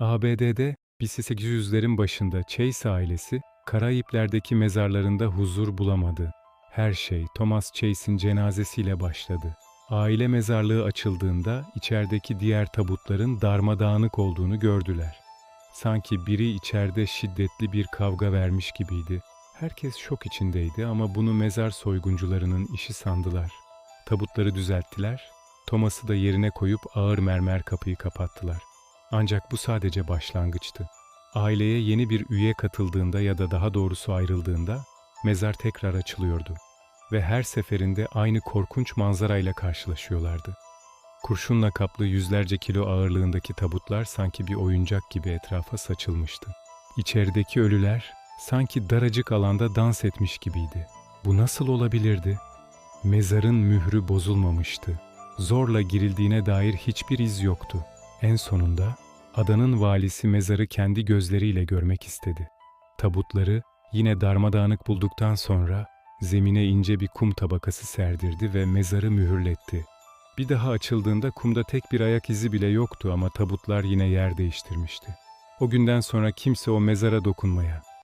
ABD'de 1800'lerin başında Chase ailesi Karayipler'deki mezarlarında huzur bulamadı. Her şey Thomas Chase'in cenazesiyle başladı. Aile mezarlığı açıldığında içerideki diğer tabutların darmadağınık olduğunu gördüler. Sanki biri içeride şiddetli bir kavga vermiş gibiydi. Herkes şok içindeydi ama bunu mezar soyguncularının işi sandılar. Tabutları düzelttiler, Thomas'ı da yerine koyup ağır mermer kapıyı kapattılar. Ancak bu sadece başlangıçtı. Aileye yeni bir üye katıldığında ya da daha doğrusu ayrıldığında mezar tekrar açılıyordu ve her seferinde aynı korkunç manzarayla karşılaşıyorlardı. Kurşunla kaplı yüzlerce kilo ağırlığındaki tabutlar sanki bir oyuncak gibi etrafa saçılmıştı. İçerideki ölüler sanki daracık alanda dans etmiş gibiydi. Bu nasıl olabilirdi? Mezarın mührü bozulmamıştı. Zorla girildiğine dair hiçbir iz yoktu. En sonunda adanın valisi mezarı kendi gözleriyle görmek istedi. Tabutları yine darmadağınık bulduktan sonra zemine ince bir kum tabakası serdirdi ve mezarı mühürletti. Bir daha açıldığında kumda tek bir ayak izi bile yoktu ama tabutlar yine yer değiştirmişti. O günden sonra kimse o mezara dokunmaya,